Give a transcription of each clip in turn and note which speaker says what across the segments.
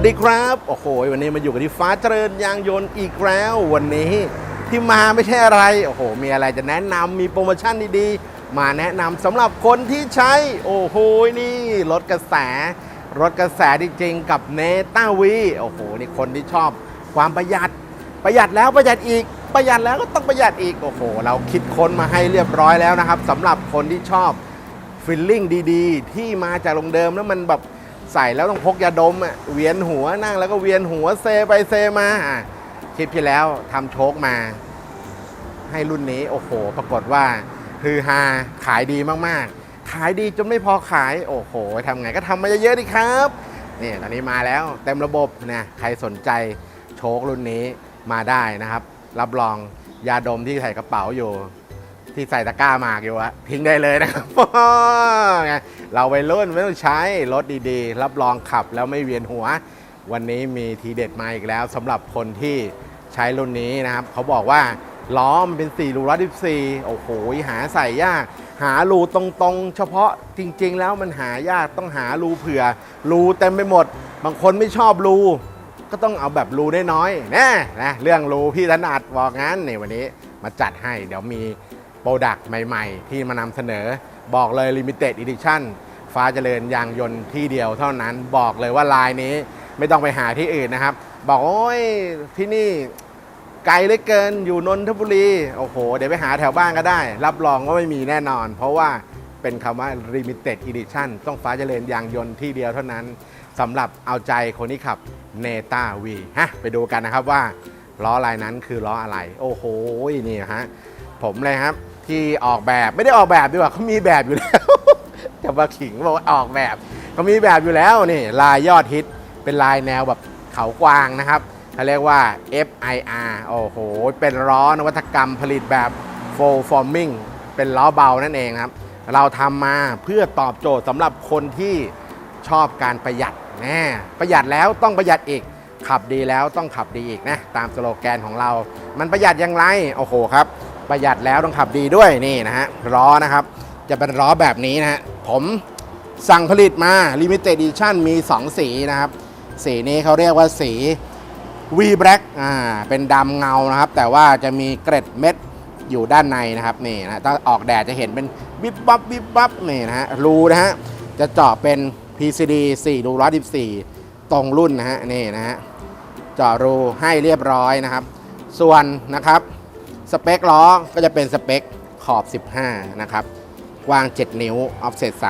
Speaker 1: วัสดีครับ โอ้โห วันนี้มาอยู่กันที่ฟ้าเจริญยางยนต์อีกแล้ว วันนี้ที่มาไม่ใช่อะไร โอ้โห มีอะไรจะแนะนำมีโปรโมชั่นดีๆ มาแนะนำสำหรับคนที่ใช้ โอ้โห นี่รถกระแส รถกระแสจริงๆ กับเนต้าวี โอ้โห นี่คนที่ชอบความประหยัด ประหยัดแล้วประหยัดอีก ประหยัดแล้วก็ต้องประหยัดอีก โอ้โห เราคิดค้นมาให้เรียบร้อยแล้วนะครับสำหรับคนที่ชอบฟิลลิ่งดีๆ ที่มาจากโรงเดิมแล้วมันแบบ ใส่แล้วต้องพกยาดมอะเวียนหัวนั่งแล้วก็เวียนหัวเซไปเซมาอะคลิปที่แล้วทำโชคมา ให้รุ่นนี้โอ้โห ปรากฏว่าฮือฮาขายดีมากๆ ขายดีจนไม่พอขายโอ้โหทำไงก็ทำมาเยอะๆดิครับนี่ตอนนี้มาแล้วเต็มระบบนะใครสนใจโชครุ่นนี้มาได้นะครับ รับรองยาดมที่ใส่กระเป๋าอยู่ ที่ใส่ตะกร้าหมากอยู่อะทิ้งได้เลยนะครับไงเราไปรุ่นไม่ต้องใช้รถดีๆ รับรองขับแล้วไม่เวียนหัว วันนี้มีทีเด็ดมาอีกแล้วสำหรับคนที่ใช้รุ่นนี้นะครับ เขาบอกว่าล้อมันเป็น4รูร้อยสี่โอ้โห หาใส่ยาก หารูตรงๆ เฉพาะจริง ๆ แล้วมันหายากต้องหารูเผื่อ รูเต็มไปหมด บางคนไม่ชอบรูก็ต้องเอาแบบรูได้น้อยๆแน่นะเรื่องรูพี่ถนัดบอกงั้นนี่วันนี้มาจัดให้เดี๋ยวมี โปรดักต์ใหม่ ๆ ที่มานำเสนอ บอกเลย Limited Edition ฟ้าเจริญยางยนต์ที่เดียวเท่านั้น บอกเลยว่าลายนี้ไม่ต้องไปหาที่อื่นนะครับ บอกโอ้ยที่นี่ไกลเหลือเกินอยู่นนทบุรี โอ้โห เดี๋ยวไปหาแถวบ้านก็ได้ รับรองว่าไม่มีแน่นอน เพราะว่าเป็นคำว่า Limited Edition ต้องฟ้าเจริญยางยนต์ที่เดียวเท่านั้นสำหรับเอาใจคนที่ขับเนต้าวีฮะไปดูกันนะครับว่าล้อลายนั้นคือล้ออะไร โอ้โห นี่ฮะ ผมเลยครับ ที่ออกแบบไม่ได้ออกแบบดีกว่าเขามีแบบอยู่แล้ว จะมาขิงบอกว่าออกแบบเขามีแบบอยู่แล้วนี่ลายยอดฮิตเป็นลายแนวแบบเขากวางนะครับเขาเรียกว่า FIR โอ้โห เป็นล้อนวัตกรรมผลิตแบบ full forming เป็นล้อเบานั่นเองครับ เราทำมาเพื่อตอบโจทย์สำหรับคนที่ชอบการประหยัดแน่ประหยัดแล้วต้องประหยัดอีก ขับดีแล้วต้องขับดีอีกนะ ตามสโลแกนของเรา มันประหยัดอย่างไร โอ้โหครับ ประหยัดแล้วต้องขับดีด้วยนี่นะฮะล้อนะครับ จะเป็นล้อแบบนี้นะฮะผมสั่งผลิตมา Limited Edition มี 2 สีนะครับ สีนี้เขาเรียกว่าสี V Black อ่าเป็นดำเงานะครับ แต่ว่าจะมีเกร็ดเม็ดอยู่ด้านในนะครับนี่นะถ้าออกแดดจะเห็นเป็นบิบบับบิบบับนี่นะฮะรูนะฮะจะเจาะเป็น PCD 4รู114 ตรงรุ่นนะฮะนี่นะฮะเจาะรูให้เรียบร้อยนะครับ ส่วนนะครับ สเปคล้อก็จะเป็นสเปคขอบ 15 นะครับ กว้าง 7 นิ้ว offset 35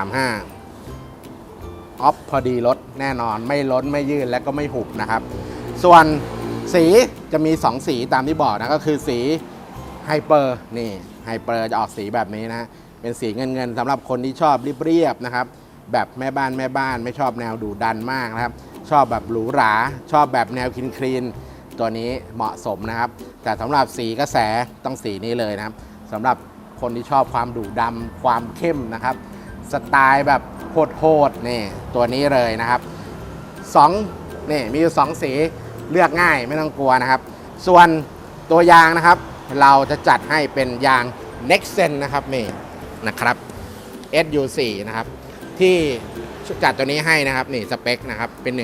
Speaker 1: ออฟพอดีลดแน่นอนไม่ล้นไม่ยืดและก็ไม่หุบนะครับ ส่วนสีจะมี 2 สีตามที่บอกนะก็คือสีไฮเปอร์นี่ไฮเปอร์จะออกสีแบบนี้นะเป็นสีเงินเงินๆสำหรับคนที่ชอบเรียบๆนะครับ แบบแม่บ้านแม่บ้านไม่ชอบแนวดุดันมากนะครับ ชอบแบบหรูหรา ชอบแบบแนวคลีนคลีนๆ ตัวนี้เหมาะสมนะครับ แต่สำหรับสีกระแสต้องสีนี้เลยนะครับสำหรับคนที่ชอบความดุดำความเข้มนะครับ สไตล์แบบโหดๆนี่ตัวนี้เลยนะครับสองนี่มีอยู่สองสีเลือกง่ายไม่ต้องกลัวนะครับ ส่วนตัวยางนะครับ เราจะจัดให้เป็นยาง Nexen นะครับนี่นะครับ SU4 นะครับ ที่จัดตัวนี้ให้นะครับนี่สเปคนะครับเป็น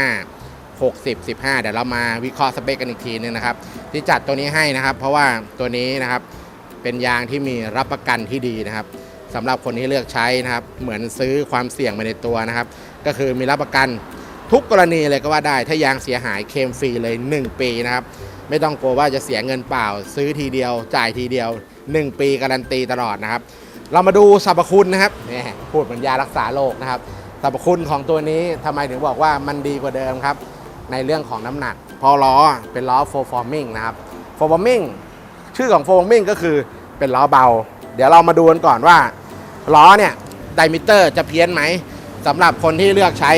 Speaker 1: 195 60 15 เดี๋ยวเรามาวิเคราะห์สเปคกันอีกทีนึงนะครับ ที่จัดตัวนี้ให้นะครับ เพราะว่าตัวนี้นะครับเป็นยางที่มีรับประกันที่ดีนะครับสำหรับคนที่เลือกใช้นะครับ เหมือนซื้อความเสี่ยงไปในตัวนะครับ ก็คือมีรับประกันทุกกรณีเลยก็ว่าได้ถ้ายางเสียหายเคมฟรีเลย 1 ปีนะครับ ไม่ต้องกลัวว่าจะเสียเงินเปล่า ซื้อทีเดียว จ่ายทีเดียว 1 ปีการันตีตลอดนะครับ เรามาดูสรรพคุณนะครับนี่พูดเหมือนยารักษาโรคนะครับสรรพคุณของตัวนี้ทำไมถึงบอกว่ามันดีกว่าเดิมครับ ในเรื่องของน้ำหนัก พอล้อเป็นล้อ f o r forming นะครับ f o r forming ชื่อของ f o r forming ก็คือเป็นล้อเบา เดี๋ยวเรามาดูกันก่อนว่าล้อเนี่ยไดมิเตอร์จะเพี้ยนไหมสำหรับคนที่เลือกใช้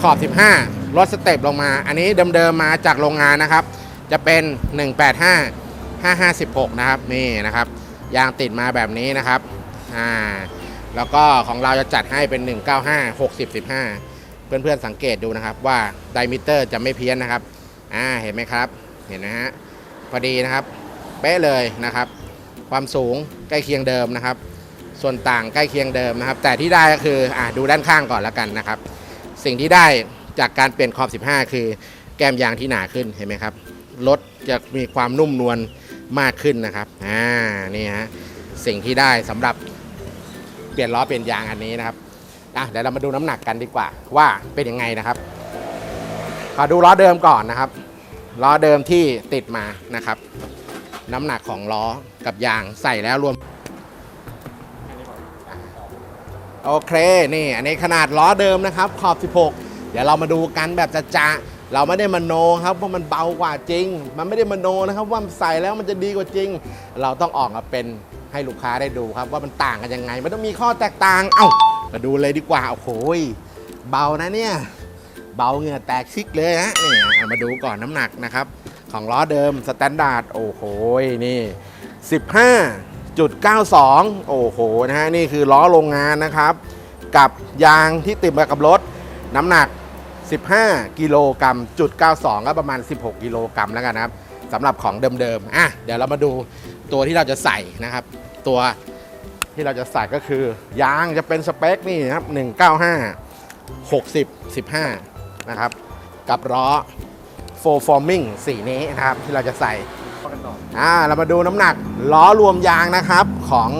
Speaker 1: ขอบ 15 ลดสเต็ปลงมา อันนี้เดิมๆมาจากโรงงานนะครับ จะเป็น 185 556 นะครับ นี่นะครับ ยางติดมาแบบนี้นะครับอ่าแล้วก็ของเราจะจัดให้เป็น 195 60 15 เพื่อนๆสังเกตดูนะครับว่าไดมิเตอร์จะไม่เพี้ยนนะครับอ่าเห็นไหมครับเห็นนะฮะพอดีนะครับเป๊ะเลยนะครับ ความสูงใกล้เคียงเดิมนะครับ ส่วนต่างใกล้เคียงเดิมนะครับ แต่ที่ได้ก็คืออ่าดูด้านข้างก่อนแล้วกันนะครับ สิ่งที่ได้จากการเปลี่ยนขอบ 15 คือแก้มยางที่หนาขึ้นเห็นไหมครับรถจะมีความนุ่มนวลมากขึ้นนะครับอ่านี่ฮะสิ่งที่ได้สำหรับเปลี่ยนล้อเปลี่ยนยางอันนี้นะครับ อะเดี๋ยวเรามาดูน้ำหนักกันดีกว่า ว่าเป็นยังไงนะครับขอดูล้อเดิมก่อนนะครับล้อเดิมที่ติดมานะครับ น้ำหนักของล้อกับยางใส่แล้วรวมโอเคนี่อันนี้ขนาดล้อเดิมนะครับ ขอบ 16 เดี๋ยวเรามาดูกันแบบจะจะเราไม่ได้มโนครับว่ามันเบากว่าจริง มันไม่ได้มโนนะครับว่าใส่แล้วมันจะดีกว่าจริง เราต้องออกมาเป็นให้ลูกค้าได้ดูครับว่ามันต่างกันยังไง มันต้องมีข้อแตกต่าง เอ้า มาดูเลยดีกว่า โอ้โหเบานะเนี่ย เบาเหงื่อแตกชิกเลยฮะนี่เอามาดูก่อนน้ำหนักนะครับ ของล้อเดิมสแตนดาร์ดโอ้โหยนี่ 15.92 โอ้โหนะฮะนี่คือล้อโรงงานนะครับ กับยางที่ติดมากับรถ น้ำหนัก 15 กิโลกรัมจุด92 ก็ประมาณ 16 กิโลกรัมแล้วกันนะครับสำหรับของเดิมๆอะเดี๋ยวเรามาดูตัวที่เราจะใส่นะครับ ตัว ที่เราจะใส่ก็คือยางจะเป็นสเปคนี่นะครับ 195 60 15 นะครับ กับล้อ4 forming สีนี้นะครับ ที่เราจะใส่อ่าเรามาดูน้ำหนักล้อรวมยางนะครับ ของ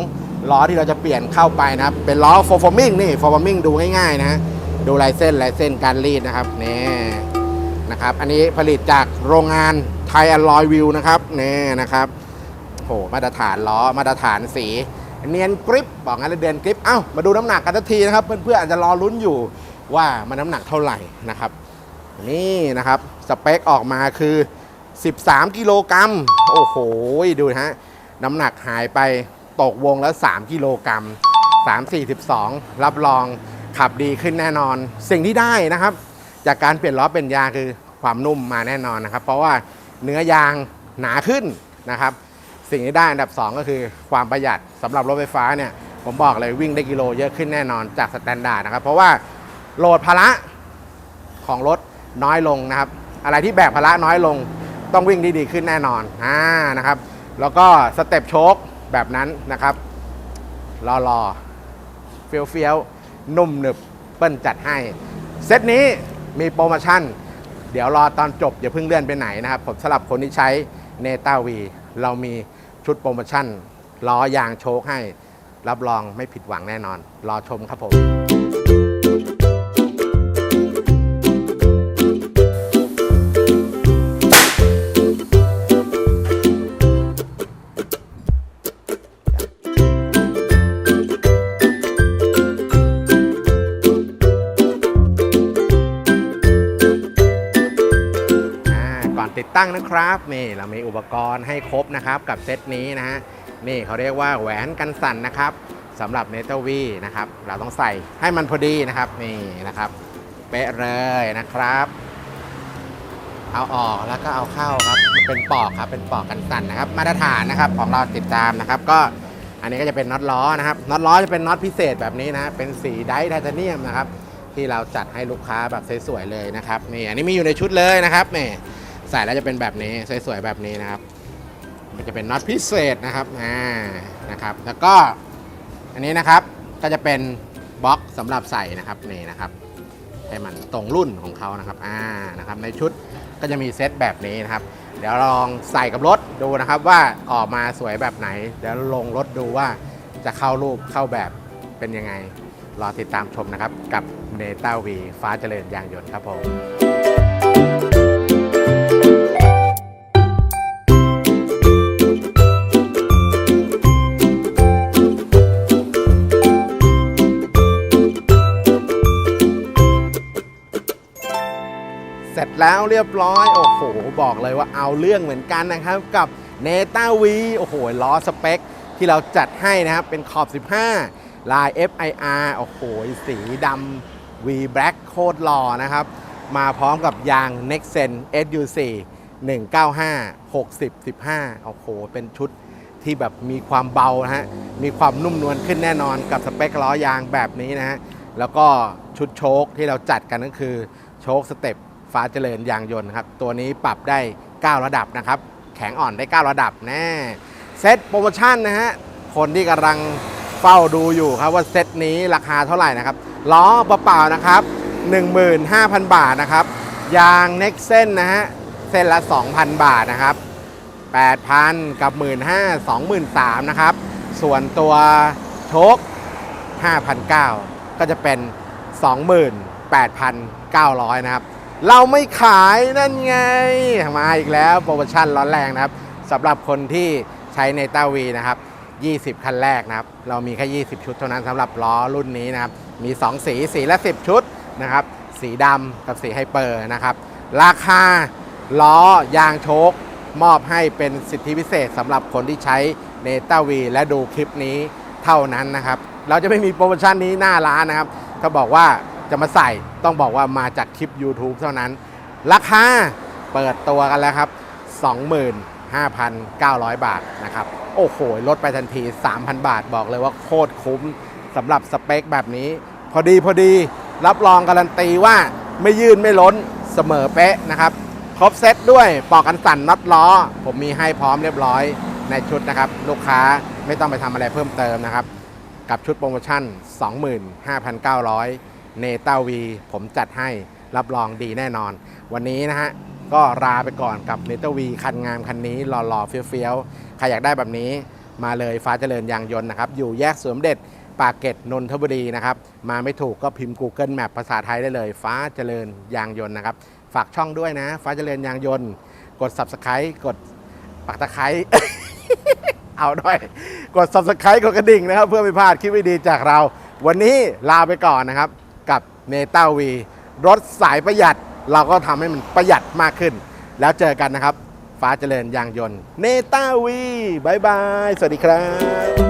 Speaker 1: ล้อที่เราจะเปลี่ยนเข้าไปนะครับ เป็นล้อ4 forming นี่4 forming ดูง่ายๆนะดูลายเส้นลายเส้นการรีดนะครับนี่นะครับ อันนี้ผลิตจากโรงงานไทยอลลอยวิวนะครับนี่นะครับโหมาตรฐานล้อมาตรฐานสี เนียนกริปบอกงั้นเลยเดือนกริปเอ้ามาดูน้ำหนักกันทันทีนะครับ เพื่อนๆอาจจะรอลุ้นอยู่ว่ามันน้ำหนักเท่าไหร่นะครับ นี่นะครับสเปคออกมาคือ 13 กิโลกรัมโอ้โหดูนะฮะน้ำหนักหายไปตกวงแล้ว 3 กิโลกรัม3 42 รับรองขับดีขึ้นแน่นอน สิ่งที่ได้นะครับ จากการเปลี่ยนล้อเป็นยางคือความนุ่มมาแน่นอนนะครับ เพราะว่าเนื้อยางหนาขึ้นนะครับ สิ่งที่ได้อันดับ 2 ก็คือความประหยัดำหรับรถไฟฟ้าเนี่ยผมบอกเลยวิ่งได้กิโลเยอะขึ้นแน่นอนจากสแตนดาร์ดนะครับ เพราะว่าโหลดภาระของรถน้อยลงนะครับ อะไรที่แบกภาระน้อยลงต้องวิ่งด้ดีขึ้นแน่นอนอ่านะครับ แล้วก็สเต็ปโชคแบบนั้นนะครับรอรอเฟี้ยวเฟี้ยวๆนุ่มหนึบเปิ้ลจัดให้ เซตนี้มีโปรโมชั่น เดี๋ยวรอตอนจบอย่าเพิ่งเลื่อนไปไหนนะครับ ผมสำหรับคนที่ใช้เนต้าวีเรามีชุดโปรโมชั่น ล้อยางโชคให้ รับรองไม่ผิดหวังแน่นอน รอชมครับผม อ่าก่อนติดตั้งนะครับนี่เรามีอุปกรณ์ให้ครบนะครับกับเซตนี้นะฮะ นี่เขาเรียกว่าแหวนกันสั่นนะครับสำหรับเนเ r วีนะครับ เราต้องใส่ให้มันพอดีนะครับนี่นะครับ เป๊ะเลยนะครับ เอาออกแล้วก็เอาเข้าครับเป็นปอกครับเป็นปอกกันสั่นนะครับ มาตรฐานนะครับของเราติดตามนะครับ ก็อันนี้ก็จะเป็นน็อตล้อนะครับน็อตล้อจะเป็นน็อตพิเศษแบบนี้นะเป็นสีไดท์ไทเทเนียมนะครับที่เราจัดให้ลูกค้าแบบสวยๆเลยนะครับนี่อันนี้มีอยู่ในชุดเลยนะครับนี่ใส่แล้วจะเป็นแบบนี้สวยๆแบบนี้นะครับ มันจะเป็นน็อตพิเศษนะครับอ่านะครับ แล้วก็อันนี้นะครับก็จะเป็นบล็อกสำหรับใส่นะครับนี่นะครับให้มันตรงรุ่นของเขานะครับอ่านะครับในชุดก็จะมีเซตแบบนี้นะครับ เดี๋ยวลองใส่กับรถดูนะครับ ว่าออกมาสวยแบบไหน เดี๋ยวลงรถดูว่าจะเข้ารูปเข้าแบบเป็นยังไง รอติดตามชมนะครับ กับเนต้าวีฟ้าเจริญยางยนต์ครับผม แล้วเรียบร้อย โอ้โห บอกเลยว่าเอาเรื่องเหมือนกันนะครับกับเนต้าวีโอ้โห ล้อสเปค ที่เราจัดให้นะครับ เป็นขอบ 15 ลาย FIR โอ้โห สีดำ V Black โคตรหล่อนะครับ มาพร้อมกับยาง Nexen SU4 195 60 15 โอ้โห เป็นชุดที่แบบมีความเบานะฮะ มีความนุ่มนวลขึ้นแน่นอนกับสเปคล้อยางแบบนี้นะฮะ แล้วก็ชุดโชคที่เราจัดกันก็คือโชคสเต็ป ฟ้าเจริญยางยนต์ครับตัวนี้ปรับได้ 9 ระดับนะครับ แข็งอ่อนได้ 9 ระดับแน่เซตโปรโมชั่นนะฮะคนที่กำลังเฝ้าดูอยู่ครับว่าเซตนี้ราคาเท่าไหร่นะครับล้อเปล่าๆนะครับ 15,000 บาทนะครับ ยางเน็กเส้นนะฮะเส้นละ 2,000 บาทนะครับ 8,000 กับ 15,000 23,000นะครับ ส่วนตัวโชค5,900 ก็จะเป็น 28,900 นะครับ เราไม่ขายนั่นไง มาอีกแล้วโปรโมชั่นร้อนแรงนะครับสำหรับคนที่ใช้ในต้าวีนะครับ 20 คันแรกนะครับ เรามีแค่ 20 ชุดเท่านั้นสำหรับล้อรุ่นนี้นะครับ มี 2 สี สีละ 10 ชุดนะครับ สีดำกับสีไฮเปอร์นะครับ ราคาล้อยางโชคมอบให้เป็นสิทธิพิเศษสำหรับคนที่ใช้เนต้าวีและดูคลิปนี้เท่านั้นนะครับ เราจะไม่มีโปรโมชั่นนี้หน้าร้านนะครับ ถ้าบอกว่า จะมาใส่ต้องบอกว่ามาจากคลิป YouTube เท่านั้น ราคาเปิดตัวกันแล้วครับ 25,900 บาทนะครับ โอ้โห ลดไปทันที 3,000 บาทบอกเลยว่าโคตรคุ้มสำหรับสเปคแบบนี้ พอดีพอดีรับรองการันตีว่าไม่ยื่นไม่ล้นเสมอเป๊ะนะครับ ครบเซตด้วยปอกกันสั่นน็อตล้อ ผมมีให้พร้อมเรียบร้อยในชุดนะครับ ลูกค้าไม่ต้องไปทำอะไรเพิ่มเติมนะครับ กับชุดโปรโมชั่น 25,900 เนต้าวีผมจัดให้รับรองดีแน่นอน วันนี้นะฮะ ก็ลาไปก่อนกับเนต้าวีคันงามคันนี้หล่อๆเฟี้ยวๆ ใครอยากได้แบบนี้มาเลยฟ้าเจริญยางยนต์นะครับ อยู่แยกสวมเด็จปากเกร็ดนนทบุรีนะครับ มาไม่ถูกก็พิมพ์ Google Map ภาษาไทยได้เลย ฟ้าเจริญยางยนต์นะครับ ฝากช่องด้วยนะ ฟ้าเจริญยางยนต์ กด Subscribe กดปักตะไคร้เอาด้วย กด subscribe กดกระดิ่งนะครับ เพื่อไม่พลาดคลิปดีๆจากเรา วันนี้ลาไปก่อนนะครับ เนต้าวีรถสายประหยัดเราก็ทำให้มันประหยัดมากขึ้น แล้วเจอกันนะครับ ฟ้าเจริญยางยนต์ เนต้าวีบายบาย สวัสดีครับ